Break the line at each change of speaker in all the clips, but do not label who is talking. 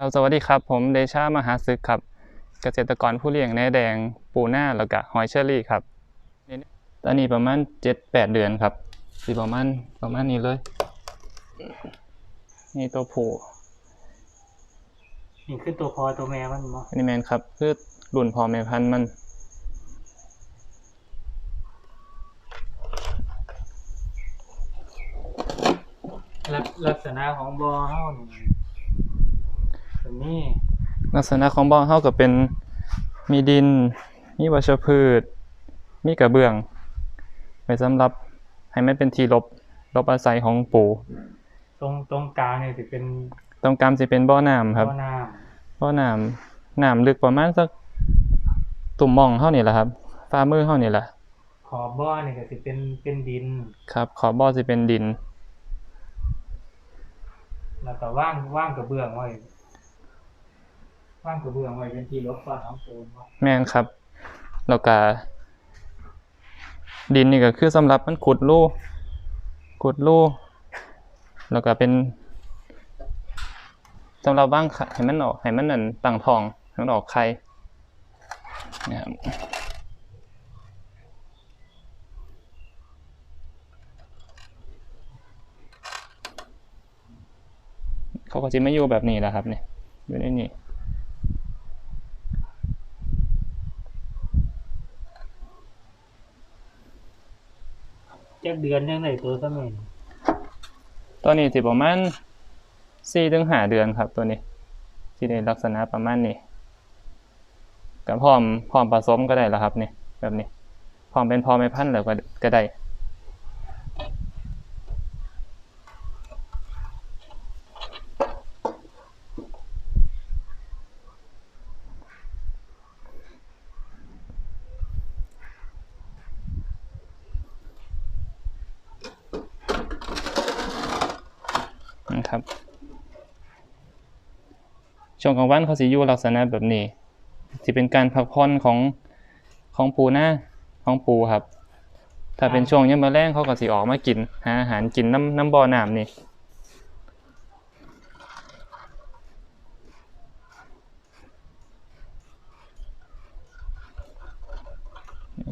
ครับสวัสดีครับ ผมเดชามหาศึกครับ เกษตรกรผู้เลี้ยงแหนแดง ปูหน้าแล้วก็หอยเชอรี่ครับนี่ตอนนี้ประมาณเจ็ดแปดเดือนครับสิประมาณประมาณนี้เลย นี่ตัวผู้
นี่คือตัวพอตัวแม่มันบ่
อันนี้แมนครับ คือรุ่นพ่อแม่พันธุ์มัน
ลักลักษณะของบ่อเฮานี่แบบ นี้
ลักษณะของบ่อเฮาก็เป็นมีดิน มีวัชพืช มีกระเบื้อง ไว้สำหรับให้มันเป็นที่หลบหลบอาศัยของปู
ตรงตรงกลางนี่สิเป็น
ตรงกลางสิเป็นบ่อน้ำครับ
บ่อน้
บ่อน้ำน้ำลึกประมาณสักตุ่มหม่องเท่านี้แหละครับฝ่ามือเท่านี้แหละำ
ขอบบ่อนี่ก็สิเป็นเป็นดิน
ครับ ขอบบ่อสิเป็นดิน
แล้วก็ว่างว่างกระเบื้องไว้ ว่างกระเบื้องไว้เป็นที่ลบฟ้าของโซน
แม่นครับ แล้วก็ดินนี่ก็คือสำหรับมันขุดรูขุดรูแล้วก็เป็นสำหรับว่างไข่ให้มันออกให้มันนั่นตั้งทองให้มันออกไข่นะครับเขาก็จะไม่อยู่แบบนี้แหละครับเนี่ยอยู่ในนี่
จักเดือนยังไดตัวซะแม่น
ตัวนี้สิประมาณสี่ถึงห้าเดือนครับตัวนี้ที่ได้ลักษณะประมาณนี้ก็พร้อมพร้อมผสมก็ได้แล้วครับนี่แบบนี้พร้อมเป็นพอไม่พันธุ์แล้วก็ก็ได้ นะครับ ช่วง กลางวันเขาสิอยู่ลักษณะแบบนี้ที่เป็นการพักผ่อนของของปูหน้าของปูครับ ถ้าเป็นช่วงยามมื้อแลงเขาก็สิออกมากินหาอาหารกินน้ำน้ำบ่อน้ำนี่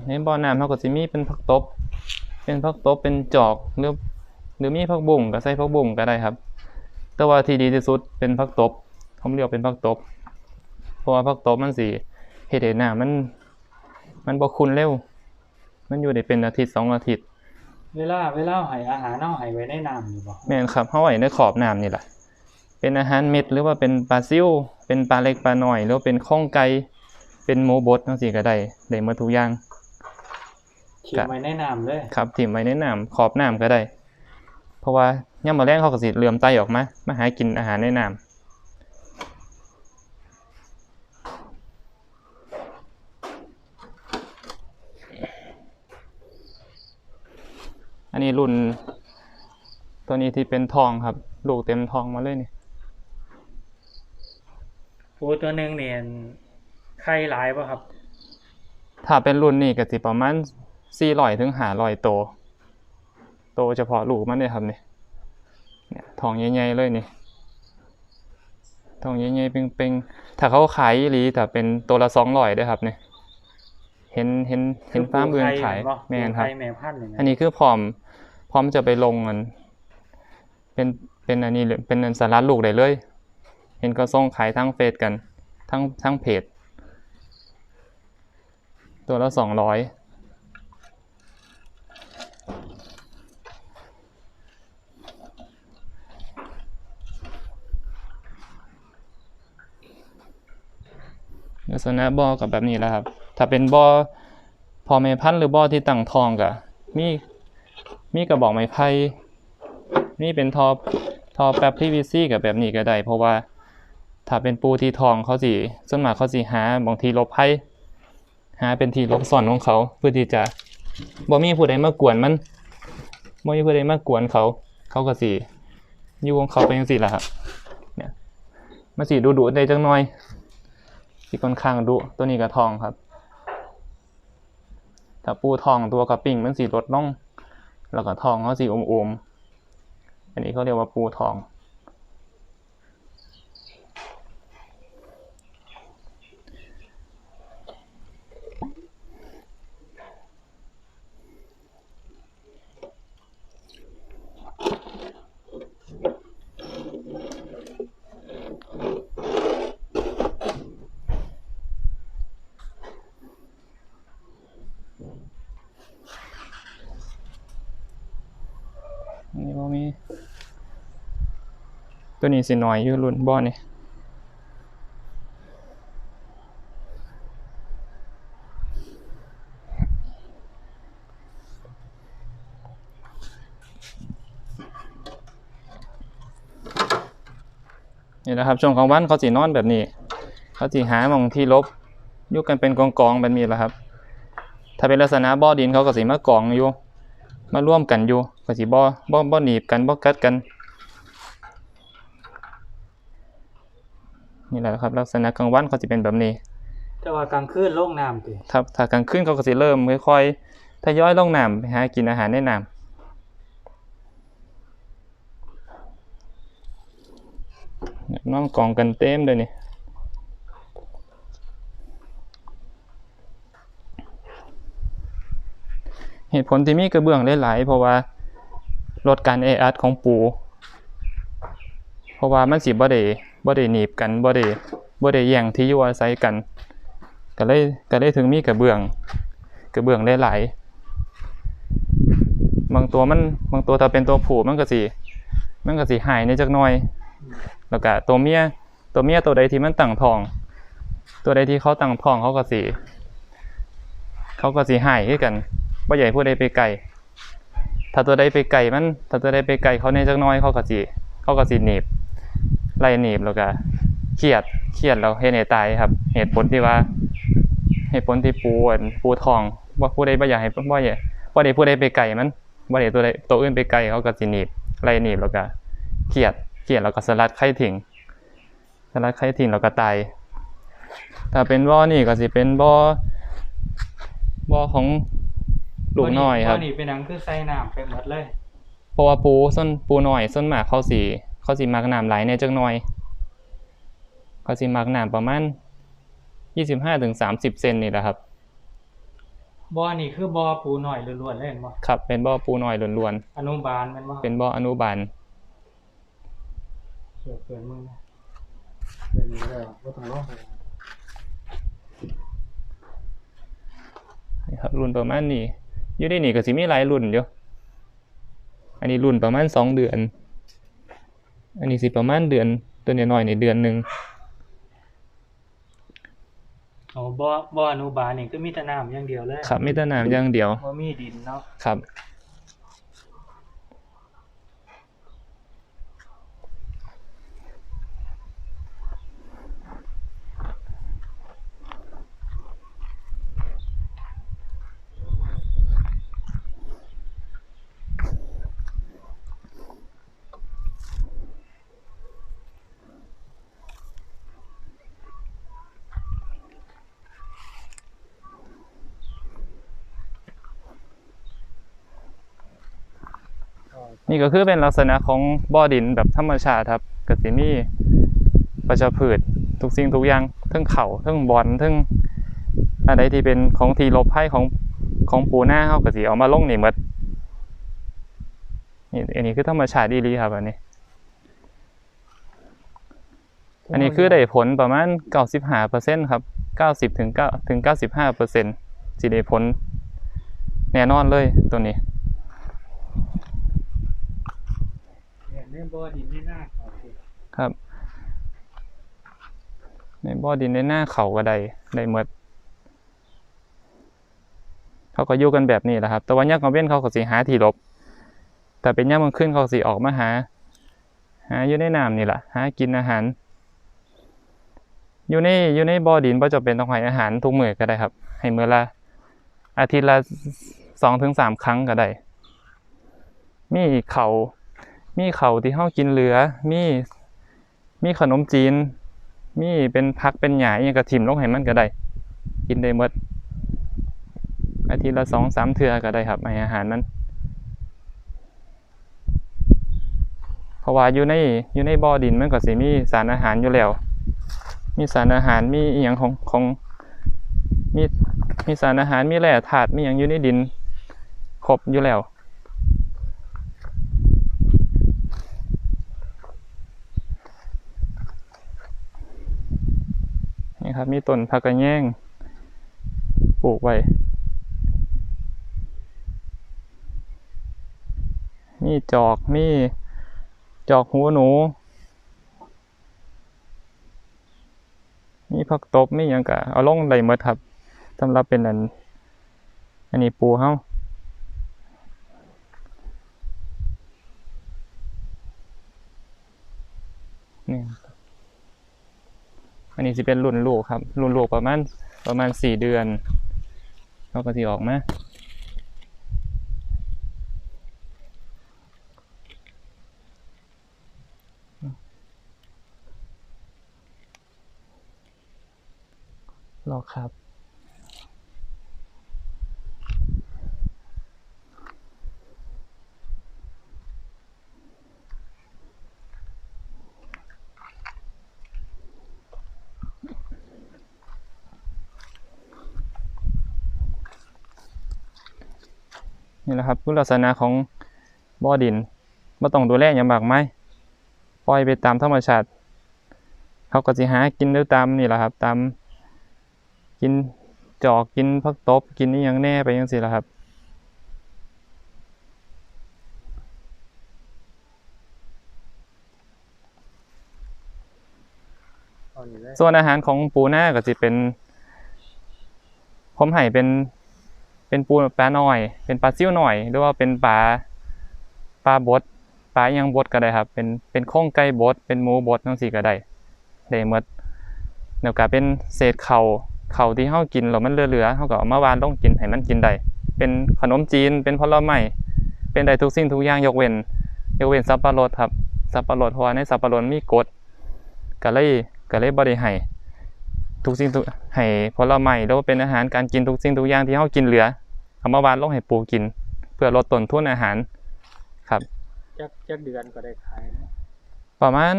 ในบ่อน้ำเขาก็สิมีเป็นผักตบ เป็นผักตบเป็นจอกหรือหรือมีผักบุ้งก็ใส่ผักบุ้งก็ได้ครับ แต่ว่าที่ดีที่สุดเป็นผักตบ ผมเรียกเป็นผักตบ เพราะว่าผักตบมันสิเฮ็ดให้น้ำมัน มันบ่คุ้นเร็ว มันอยู่ได้เป็นอาทิตย์สองอาทิตย์
เวลาเวลาให้อาหารเฮาให้ไว้ในน้ำนี่บ่
แม่นครับเฮาไว้ในขอบน้ำนี่แหละเป็นอาหารเม็ดหรือว่าเป็นปลาซิวเป็นปลาเล็กปลาน้อยหรือว่าเป็นข้องไก่เป็นหมูบดจังซี่ก็ได้ได้หมดทุกอย่าง
ทิ้งไว้ในน้ำเลย
ครับถิ่มไว้ในน้ำขอบน้ำก็ได้ เพราะว่าย่ามมาแรงเขาก็สิเหลื่อมไตออกมามาหากินอาหารในน้ำ อันนี้รุ่น ตัวนี้ที่เป็นทองครับ ลูกเต็มทองมาเลยนี่
ปูตัวหนึงเนี่ยไข่หลายบ่ครับ
ถ้าเป็นรุ่นนี้ก็สิประมาณ400ถึง500โตวโตวเฉพาะลูกมันเนี่ยครับนี่เนี่ยทองใหญ่ๆเลยนี่ทองใหญ่ๆเป่งๆถ้าเขาขายอีหลีถ้าเป็นตัวละ200ด้วยครับนี่ เห็นเห็นเห็นฟาร์มอื่นขาย
ปู
แม่นครับ
ไข่แม่พันธุ์เลยนะ
อันนี้คือพร้อม พร้อมจะไปลงมันเป็นเป็นอันนี้เลยเป็นอันสารัดลูกได้เลย เห็นก็ส่งขายทั้งเฟซกัน ทั้งทั้งเพจ ตัวละสองร้อยลักษณะบ่อกับแบบนี้แหละครับ ถ้าเป็นบ่อพอแม่พันธุ์หรือบ่อที่ตั้งทองกะมีมีกระบอกไม้ไผ่มีเป็นทอทอแป๊บ PVC กับแบบนี้ก็ได้ เพราะว่าถ้าเป็นปูที่ทองเขาสิส่วนมากเขาสิหาบางทีลบภัยหาเป็นที่ลบซ่อนของเขา เพื่อที่จะบ่มีผู้ใดมากวนมันบ่มีผู้ใดมากวนเขา เขาก็สิอยู่ของเขาไปจังซี่ล่ะครับเนี่ยมันสิดุๆได้จังหน่อยสิค่อนข้างดุตัวนี้ก็ทองครับ ถ้าปูทองตัวกระปิ่งมันสีลดลงแล้วก็ทองเขาสีอมๆอันนี้เขาเรียกว่าปูทอง ตัวนี้สิน้อยอยู่รุ่นบ่อนี่นี่นะครับช่วงกลางวันเขาสินอนแบบนี้ เขาสิหามองที่ลบยู่กันเป็นกองๆแบบนี้แหละครับ ถ้าเป็นลักษณะบ่อดินเขาก็สิมากองอยู่ มาร่วมกันอยู่ก็สิบ่บ่บ่หนีบกันบ่กัดกัน นี่แหละครับ ลักษณะกลางวันเขาสิเป็นแบบนี้
แต่ว่ากลางคืนโล่งน้ำติ
ครับถ้ากลางคืนเขาก็สิเริ่มค่อยๆทยอยลงน้ำไปหากินอาหารในน้ำเนี่ยน้องกองกันเต็มเลยนี่ เหตุผลที่มีกระเบื้องหลายๆเพราะว่าลดการแออัดของปู เพราะว่ามันสิบ่ได้บ่ได้หนีบกันบ่ได้บ่ได้แย่งที่อยู่อาศัยกัน ก็เลยก็เลยถึงมีกระเบื้อง กระเบื้องหลายๆบางตัวมันบางตัวถ้าเป็นตัวผูมันก็สิมันก็สิหายในจักหน่อย แล้วก็ตัวเมียตัวเมียตัวใดที่มันตั้งท้อง ตัวใดที่เขาตั้งท้องเขาก็สิเขาก็สิหายคือกัน บ่ใหญ่ผู้ใดไปไกลถ้าตัวใดไปไกลมันถ้าตัวใดไปไกลเขาในจักน่อยเขาก็สิเขาก็สิหนีบไล่หนีบแล้วก็เครียดเครียดแล้วเฮ็ดให้ตายครับ เหตุผลที่ว่าเหตุผลที่ปูอันปูทองว่าผู้ใดบ่อยากให้บ่อยากบ่ได้ผู้ใดไปไกลมันบ่ได้ตัวใดตัวอื่นไปไกลเขาก็สิหนีบไล่หนีบแล้วก็เครียดเครียดแล้วก็สลัดไข่ทิ้งสลัดไข่ทิ้งแล้วก็ตายถ้าเป็นบ่อนี่ก็สิเป็นบ่อบ่อของ ลูกน้อยครับ
บ่นี่เป็นหนังคือใส่น้ำไปหมดเลย
เพราะว่าปูส้นปูน้อยส้นมากเขาสิเขาสิมักน้ำไหลในจักหน่อยเขาสิมักน้ำประมาณ25ถึง30เซนนี่แหละครับ
บ่อนี่คือบ่อปูหน่อยล้วนๆเลยเห็นบ่
ครับ เป็นบ่อปูน้อยล้วน
อนุบาลแมันบ่
ๆเป็นบ่ออนุบาล
เกิดเกินมึงนะเกินเลยบ่ต้องลงไป
นี่ครับรุ่นประมาณนี้ อยู่ในนี่ก็สิมีหลายรุ่นอยู่อันนี้รุ่นประมาณสองเดือน อันนี้สิประมาณเดือนตัวน้อยๆนี่เดือนหนึ่ง
โอ้บ่อบ่ออนุบาลนี่คือมีแต่น้ำอย่างเดียวเลย
ครับมีแต่น้ำอย่างเดียว
บ่มีดินเนาะ
ครับ นี่ก็คือเป็นลักษณะของบ่อดินแบบธรรมชาติครับก็สิมีประชาพืชทุกสิ่งทุกอย่างทั้งเขาทั้งบอนทั้งอะไรที่เป็นของทีลบภัยของของปูหน้าเขาก็สิเอามาลงนี่หมดนี่อันนี้คือธรรมชาติดีลีครับอันนี้ อันนี้คือได้ผลประมาณ95%ครับ90ถึง9ถึง95%สิได้ผลแน่นอนเลยตัวนี้
เนี่ย ในบ่อดินที่หน้าเขา
ครับ ในบ่อดินในหน้าเขาก็ได้ได้หมดเขาก็อยู่กันแบบนี้แหละครับ แต่ว่าย่ามกลางเว้นเขาก็สิหาที่หลบ แต่เป็นย่ามกลางคืนเขาสิออกมาหา หาอยู่ในน้ำนี่แหละหากินอาหาร อยู่ในอยู่ในบ่อดินบ่จำเป็นต้องให้อาหารทุกมื้อก็ได้ครับ ให้มื้อละอาทิตย์ละสองถึงสามครั้งก็ได้ มีเขา มีเขาที่เฮากินเหลือ มีมีขนมจีน มีเป็นผักเป็นหญ้าอหยังก็ทิ่มลงให้มันก็ได้กินได้หมดอาทิตย์ละสองสามเทื่อก็ได้ครับให้อาหารมันเพราะว่าอยู่ในอยู่ในบ่อดินมันก็สิมีสารอาหารอยู่แล้ว มีสารอาหารมีอีหยังของของมีมีสารอาหารมีแร่ธาตุมีหยังอยู่ในดินครบอยู่แล้ว ครับ มีต้นผักกระแยงปลูกไว้ มีจอก มีจอกหัวหนู มีผักตบ มีอย่างกะเอาลงไหลเมดครับสำหรับเป็นอัน อันนี้ปูเฮ้า อันนี้จะเป็นรุ่นลูกครับ รุ่นลูกประมาณประมาณสี่เดือนเขาก็สีออกมารอครับ นี่แหละครับคือลักษณะของบ่อดินไม่ต้องดูแลอย่างมากมายปล่อยไปตามธรรมชาติเขาก็สิหากินด้วยตามนี่แหละครับ ตามกินจอกกินพักตบกินนี่ยังแน่ไปยังสิละครับ ส่วนอาหารของปูหน้าก็จะเป็นผมให้เป็น เป็นปูปลาน้อย เป็นปลาซิ่วหน่อย หรือว่าเป็นปลาปลาบดปลายังบดก็ได้ครับ เป็นเป็นโครงไก่บดเป็นหมูบดทั้งสี่ก็ได้ได้หมดเดี๋ยวก็เป็นเศษเข่าเข่าที่เฮากินแล้วมันเหลือๆเฮาก็เอามาวานลงกินให้มันกินได้เป็นขนมจีนเป็นผลไม้เป็นได้ทุกสิ่งทุกอย่างยกเว้น ยกเว้นสับปะรดครับสับปะรดเพราะว่าในสับปะรดมีกรดก็เลยก็เลยบ่ได้ให้ทุกสิ่งทุกให้ผลไม้หรือว่าเป็นอาหารการกินทุกสิ่งทุกอย่างที่เฮากินเหลือ เอามาวานลงให้ปูกิน เพื่อลดต้นทุนอาหารครับ
จักจักเดือนก็ได้ขายนะ
ประมาณ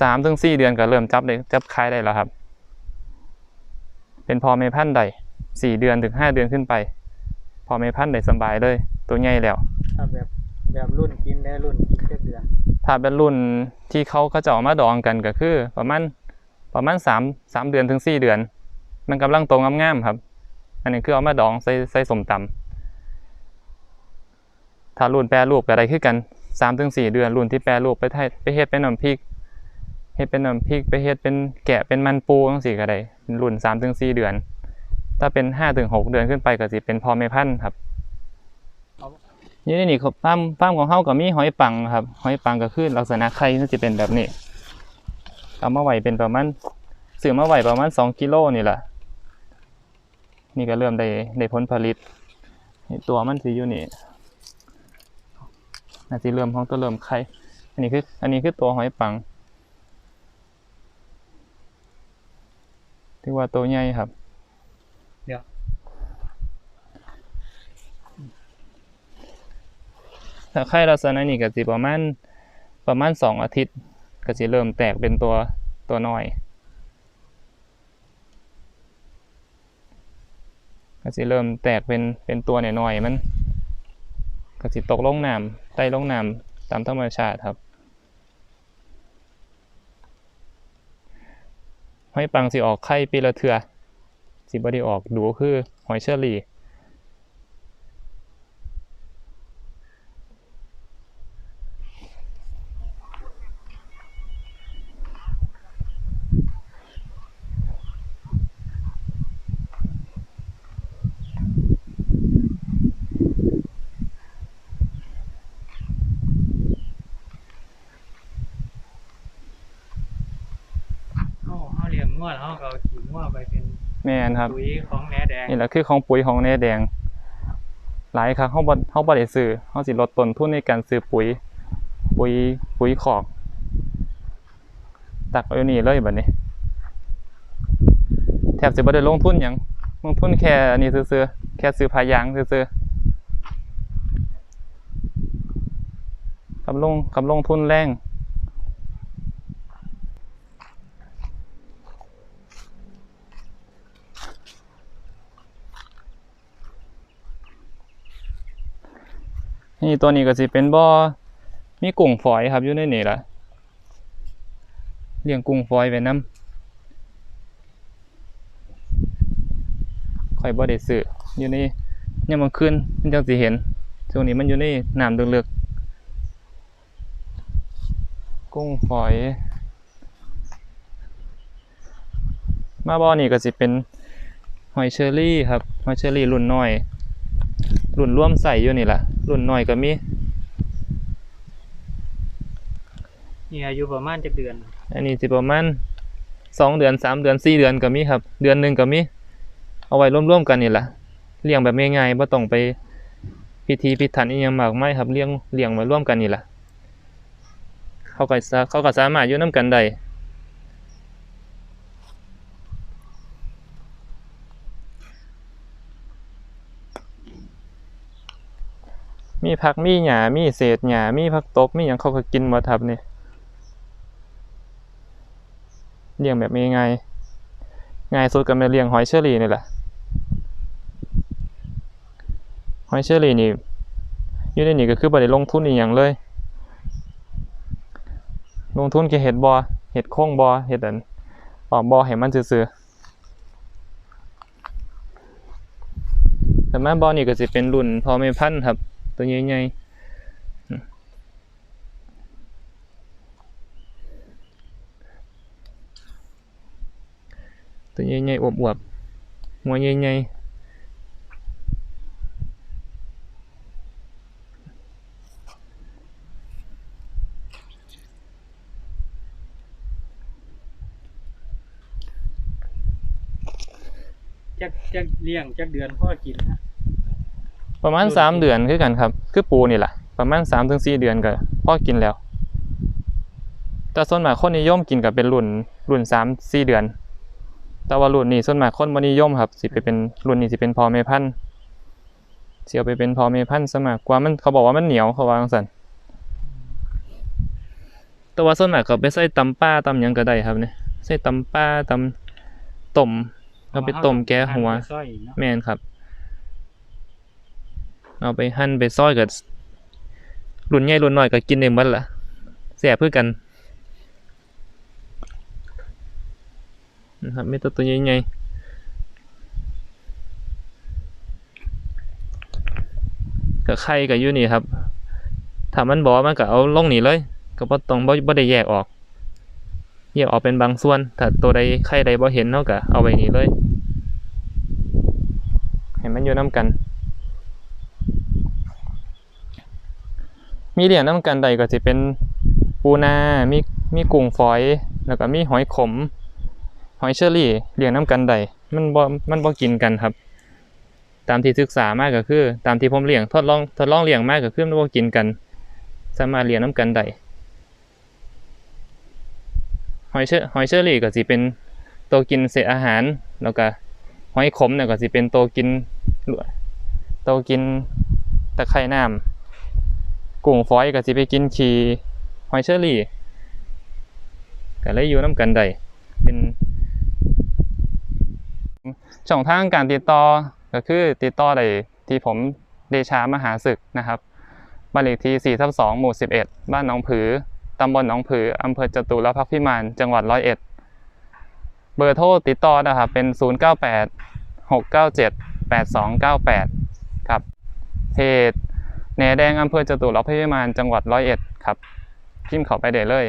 สามถึงสี่เดือนก็เริ่มจับได้จับขายได้แล้วครับ เป็นพอเมพันธุ์ได้สี่เดือนถึงห้าเดือนขึ้นไป พอเมพันธุ์ได้สบายเลย ตัวใหญ่แล้ว
ถ้าแบบแบบรุ่นกินได้รุ่นกินจักเดือน
ถ้าเป็นรุ่นที่เขาเขาจะเอามาดองกันก็คือ ประมาณประมาณสามสามเดือนถึงสี่เดือน มันกำลังโตงามๆครับ อันนี้คือเอามาดองใส่ใส่สมตำถ้ารุ่นแปรรูปก็ได้คือกันสามถึงสี่เดือนรุ่นที่แปรรูปไปไทยไปเฮ็ดเป็นน้ำพริกเฮ็ดเป็นน้ำพริกไปเฮ็ดเป็นแกะเป็นมันปูจังซี่ก็ได้เป็นรุ่นสามถึงสี่เดือน ถ้าเป็นห้าถึงหกเดือนขึ้นไปก็สิเป็นพอเมพันธุ์ครับนี่นี่ครับฟาร์มฟาร์มของเฮาก็มีหอยปังครับหอยปังก็คือลักษณะไข่มันจะเป็นแบบนี้เอามาไว้เป็นประมาณซื้อมาไว้ประมาณสองกิโลนี่แหละ นี่ก็เริ่มได้ได้ผลผลิตนี่ตัวมันสิอยู่นี่น่าจะเริ่มของตัวเริ่มไข่อันนี้คืออันนี้คือตัวหอยปังที่ว่าตัวใหญ่ครับ
เดี๋ยว
ถ้าไข่ลักษณะนี้ก็สิประมาณประมาณสองอาทิตย์ก็สิเริ่มแตกเป็นตัวตัวน้อย ก็สิเริ่มแตกเป็นเป็นตัวหน่อยๆมันก็สิตกลงน้ำไต่ลงน้ำตามธรรมชาติครับหอยปังสิออกไข่ปีละเถื่อสิบ่ได้ออกดูคือหอยเชอรี่
เขาเขาเลี้ย งงัวแล้วเขาก็เอาขี้งัวไปเป็น
แม่นครับ
ปุ๋ยของแหนแดง
นี่แหละคือของปุ๋ยของแหนแดง หลายครั้งเขาบ่เขาบ่ได้ซื้อเขาสิลดต้นทุนในการซื้อปุ๋ย ปุ๋ยปุ๋ยขอก ตักเอาอยู่นี่เลยบัดนี้ แทบสิบ่ได้ลงทุนหยังลงทุนแค่อันนี้ซื่อๆแค่ซื้อพายางซื่อๆกับลงกับลงทุนแรง นี่ตัวนี้ก็สิเป็นบ่อมีกุ้งฝอยครับอยู่ในนี่ล่ะเลี้ยงกุ้งฝอยไว้นํค่อยบ่ได้ซื้ออยู่ในยามมื้อคืนมันจังสิเห็นช่วงนี้มันอยู่ในน้ำลึกๆกุ้งฝอย มาบ่อนี่ก็สิเป็นหอยเชอรี่ครับหอยเชอรี่รุ่นน้อย รุ่นร่วมใส่อยู่นี่ล่ะ รุ่นน้อยก็มี
นี่อายุประมาณจักเดือน
อันนี้สิประมาณสองเดือนสามเดือนสี่เดือนก็มีครับ เดือนหนึ่งก็มี เอาไว้ร่วมๆกันนี่แหละเลี้ยงแบบง่ายๆบ่ต้องไปพิธีพิถันอีหยังมากมายครับเลี้ยงเลี้ยงไว้ร่วมกันนี่แหละเขาก็สาเขาก็สามารถอยู่นํกันได้ มีผักมีหญ้ามีเศษหญ้ามีผักตบมีหยังเขาก็กินหมดครับนี่เลี้ยงแบบง่ายง่ายสุดก็เป็นเลี้ยงหอยเชอรี่นี่แหละหอยเชอรี่นี่อยู่ในนี่ก็คือบ่ได้ลงทุนอีหยังเลย ลงทุนแค่เฮ็ดบ่อเฮ็ดโครงบ่อเฮ็ดอันออกบ่อให้มันซื่อๆแต่แมาบ่อนี่ก็สิเป็นรุ่นพอแม่พันธ์ครับ ตัวใหญ่ๆตัวใหญ่ๆอวบๆหัวใหญ่ๆ
จักจักเลี้ยงจักเดือนพ่อกินนะ
ประมาณ
รุ่น
สาม
ที่
เดือนคือกันครับ คือปูนี่แหละประมาณสามถึงสี่เดือนก็พอกินแล้ว แต่ส่วนมากคนนิยมกินกับเป็นรุ่นรุ่นสามสี่เดือน แต่ว่ารุ่นนี้ส่วนมากคนบ่นิยมครับ สิไปเป็นรุ่นนี้สิเป็นพ่อแม่พันธุ์สิเอาไปเป็นพ่อแม่พันธุ์ซะมากกว่ามันเขาบอกว่ามันเหนียวเขาว่าจังซั่นแต่ว่าส่วนมากก็ไปใส่ตำป้าตำหยังก็ได้ครับเนี่ยใส่ตำป้าตำต้มเอาไปต้มแก้หัว
หั่นไปซอยอีกเนาะ
แม่นครับ เอาไปหั่นไปซอยกับรุ่นใหญ่รุ่นน้อยก็กินได้หมดล่ะแซ่บคือกันนะครับมีตัวตัวใหญ่ๆกับไข่กับยู่นี่ครับถ้ามันบ่มันก็เอาลงนี่เลย ก็บ่ต้องบ่บ่ได้แยกออก แยกออกเป็นบางส่วน ถ้าตัวใดไข่ใดบ่เห็นเนาะก็เอาไว้นี่เลยให้มันอยู่น้ำกัน มีเหรียญน้ำกันใดก็จะเป็นปูนา มีมีกุ้งฝอย แล้วก็มีหอยขม หอยเชอรี่เลี้ยงน้ำกันใดมันบ่มันบ่กินกันครับ ตามที่ศึกษามากก็คือ ตามที่ผมเลี้ยงทดลองทดลองเลี้ยงมากก็คือมันบ่กินกัน สามารถเลี้ยงน้ำกันได้หอยเชอหอยเชอรี่ก็สิเป็นตัวกินเศษอาหาร แล้วก็หอยขมเนี่ยก็สิเป็นตัวกินโตกินตะไคร่น้ำ กุ้งฝอยก็สิไปกินขี้หอยเชอรี่ก็เลยอยู่น้ำกันได้เป็น ช่องทางการติดต่อก็คือติดต่อได้ที่ผมเดชามหาศึกนะครับบ้านเลขที่4ทับ2หมู่ 11 บ้านหนองผือตำบลหนองผืออำเภอจตุรพักพิมานจังหวัดร้อยเอ็ดเบอร์โทรติดต่อนะครับเป็น 098 697 8298 ครับเพจ แหนแดงอำเภอจตุรพิมานจังหวัดร้อยเอ็ดครับพิมพ์เข้าไปได้เลย